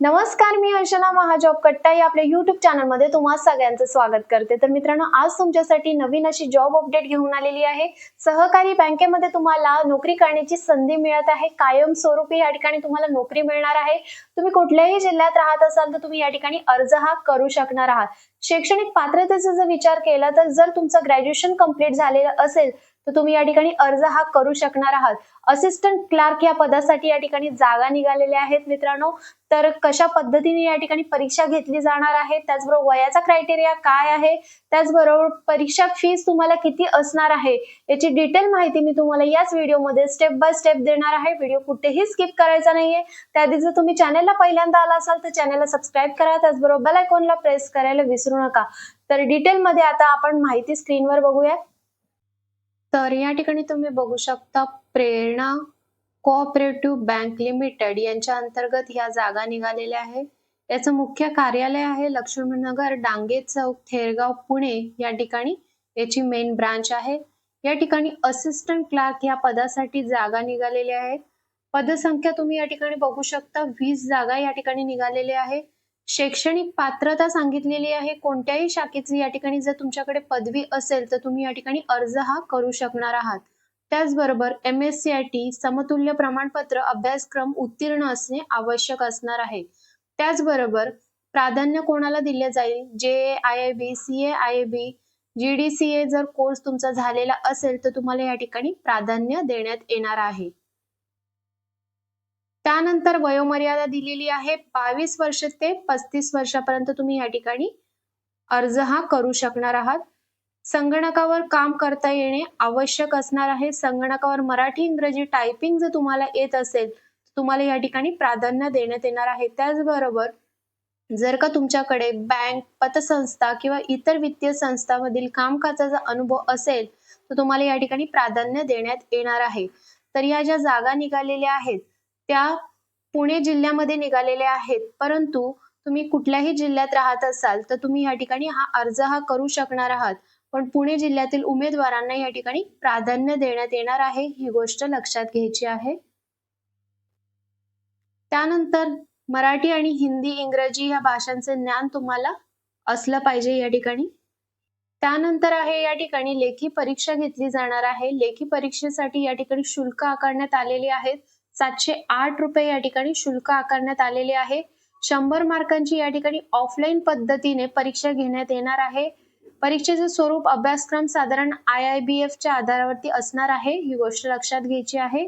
नमस्कार मी अंशना महाजॉब कट्टा या आपल्या युट्यूब चॅनलमध्ये तुम्हा सगळ्यांचं स्वागत करते. तर मित्रांनो आज तुमच्यासाठी नवीन अशी जॉब अपडेट घेऊन आलेली आहे. सहकारी बँकेमध्ये तुम्हाला नोकरी करण्याची संधी मिळत आहे. कायम स्वरूपी या ठिकाणी तुम्हाला नोकरी मिळणार आहे. तुम्ही कुठल्याही जिल्ह्यात राहत असाल तर तुम्ही या ठिकाणी अर्ज हा करू शकणार आहात. शैक्षणिक पात्रतेचा जर विचार केला तर जर तुमचं ग्रॅज्युएशन कंप्लीट झालेलं असेल तर तुम्ही या ठिकाणी अर्ज हा करू शकणार आहात. असिस्टंट क्लार्क या पदासाठी या ठिकाणी जागा निघालेल्या आहेत मित्रांनो. तर कशा पद्धतीने या ठिकाणी परीक्षा घेतली जाणार आहे? त्याचबरोबर वयाचा क्रायटेरिया काय आहे? त्याचबरोबर परीक्षा फीस तुम्हाला किती असणार आहे? याची डिटेल माहिती मी तुम्हाला याच व्हिडिओमध्ये स्टेप बाय स्टेप देणार आहे. व्हिडिओ कुठेही स्किप करायचा नाहीये. त्याआधी जर तुम्ही चॅनलला पहिल्यांदा आला असाल तर चॅनलला सबस्क्राईब करा. त्याचबरोबर बेल आयकॉनला प्रेस करायला विसरू नका. तर डिटेलमध्ये आता आपण माहिती स्क्रीनवर बघूया तर या ठिकाणी तुम्ही बघू शकता प्रेरणा कोऑपरेटिव्ह बँक लिमिटेड यांच्या अंतर्गत ह्या जागा निघालेल्या आहे. याचं मुख्य कार्यालय आहे लक्ष्मीनगर डांगे चौक थेरगाव पुणे या ठिकाणी याची मेन ब्रांच आहे. या ठिकाणी असिस्टंट क्लार्क या पदासाठी जागा निघालेल्या आहेत. पदसंख्या तुम्ही या ठिकाणी बघू शकता. वीस जागा या ठिकाणी निघालेल्या आहे. शैक्षणिक पात्रता सांगितलेली आहे. कोणत्याही शाखेची या ठिकाणी जर तुमच्याकडे पदवी असेल तर तुम्ही या ठिकाणी अर्ज हा करू शकणार आहात. त्याचबरोबर M S C I T समतुल्य प्रमाणपत्र अभ्यासक्रम उत्तीर्ण असणे आवश्यक असणार आहे. त्याचबरोबर प्राधान्य कोणाला दिले जाईल? J I I B C A I B G D C A जर कोर्स तुमचा झालेला असेल तर तुम्हाला या ठिकाणी प्राधान्य देण्यात येणार आहे. त्यानंतर वयोमर्यादा दिलेली आहे बावीस वर्ष ते पस्तीस वर्षापर्यंत तुम्ही या ठिकाणी अर्ज हा करू शकणार आहात. संगणकावर काम करता येणे आवश्यक असणार आहे. संगणकावर मराठी इंग्रजी टायपिंग जर तुम्हाला येत असेल तर तुम्हाला या ठिकाणी प्राधान्य देण्यात येणार आहे. त्याचबरोबर जर का तुमच्याकडे बँक पतसंस्था किंवा इतर वित्तीय संस्थांमधील कामकाजाचा अनुभव असेल तर तुम्हाला या ठिकाणी प्राधान्य देण्यात येणार आहे. तर या ज्या जागा निघालेल्या आहेत त्या पुणे जिल्ह्यामध्ये निघालेल्या आहेत. परंतु तुम्ही कुठल्याही जिल्ह्यात राहत असाल तर तुम्ही या ठिकाणी हा अर्ज हा करू शकणार आहात. पण पुणे जिल्ह्यातील उमेदवारांना या ठिकाणी प्राधान्य देण्यात येणार आहे ही गोष्ट लक्षात घ्यायची आहे. त्यानंतर मराठी आणि हिंदी इंग्रजी या भाषांचे ज्ञान तुम्हाला असलं पाहिजे या ठिकाणी. त्यानंतर आहे या ठिकाणी लेखी परीक्षा घेतली जाणार आहे. लेखी परीक्षेसाठी या ठिकाणी शुल्क आकारण्यात आलेले आहेत. सातशे आठ रुपये या ठिकाणी शुल्क आकारण्यात आलेले आहे. शंभर मार्कांची या ठिकाणी ऑफलाईन पद्धतीने परीक्षा घेण्यात येणार आहे. परीक्षेचे स्वरूप अभ्यासक्रम साधारण आय आय बी एफच्या आधारावरती असणार आहे ही गोष्ट लक्षात घ्यायची आहे.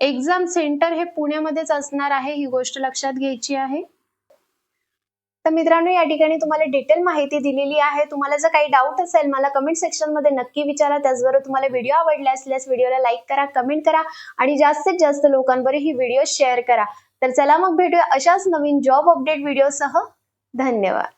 एक्झाम सेंटर हे पुण्यामध्येच असणार आहे ही गोष्ट लक्षात घ्यायची आहे. तर मित्रांनो या ठिकाणी तुम्हाला डिटेल माहिती दिलेली आहे. तुम्हाला जर काही डाऊट असेल मला कमेंट सेक्शनमध्ये नक्की विचारा. त्याचबरोबर तुम्हाला व्हिडिओ आवडला असल्यास व्हिडिओला लाईक करा कमेंट करा आणि जास्तीत जास्त लोकांपर्यंत ही व्हिडिओ शेअर करा. तर चला मग भेटूया अशाच नवीन जॉब अपडेट व्हिडिओसह धन्यवाद.